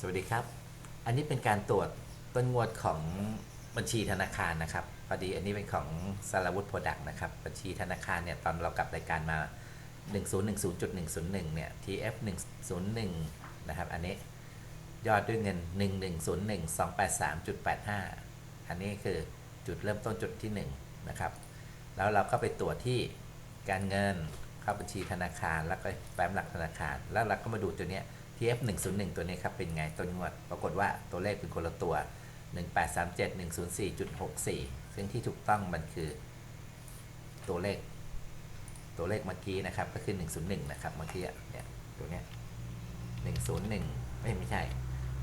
สวัสดีครับ อันนี้เป็นการตรวจต้นงวดของบัญชีธนาคารนะครับพอดีอันนี้เป็นของสารวุฒิโปรดักต์นะครับ บัญชีธนาคารเนี่ยตอนเรากลับรายการมา 1010.101 เนี่ย TF 101 นะครับ อันนี้ยอดด้วยเงิน 1101283.85 อันนี้คือจุดเริ่มต้นจุดที่ 1 นะครับ แล้วเราก็ไปตรวจที่การเงินเข้าบัญชีธนาคารแล้วก็แฟ้มหลักธนาคาร แล้วเราก็มาดูตัวเนี้ย TF 101ตัวนี้ครับเป็นไงต้นงวด ปรากฏว่าตัวเลขเป็นคนละตัว 1837 104.64 ซึ่งที่ถูกต้องมันคือ ตัวเลข ตัวเลขเมื่อกี้นะครับก็คือ 101 นะครับเมื่อกี้เนี่ยตัวเนี้ย101ไม่ไม่ใช่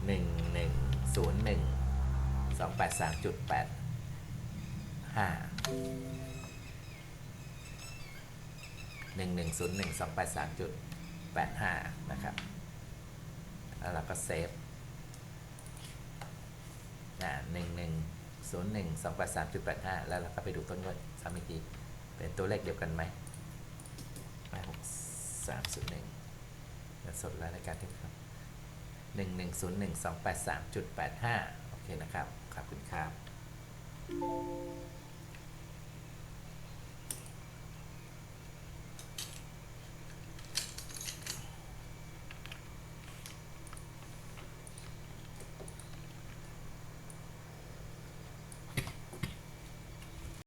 1101 283.85หนึ่งหนึ่งศูนย์หนึ่งสองแปดสามจุดแปดห้านะครับ แล้วเราก็เซฟหนึ่งหนึ่งศูนย์หนึ่งสองแปดสามจุดแปดห้าแล้วเราก็ไปดูต้นงวดซ้ำอีกทีเป็นตัวเลขเดียวกันไหมหกสามศูนย์หนึ่งสดแล้วในการที่ครับหนึ่งหนึ่งศูนย์หนึ่งสองแปดสามจุดแปดห้าโอเคนะครับ ขอบคุณครับ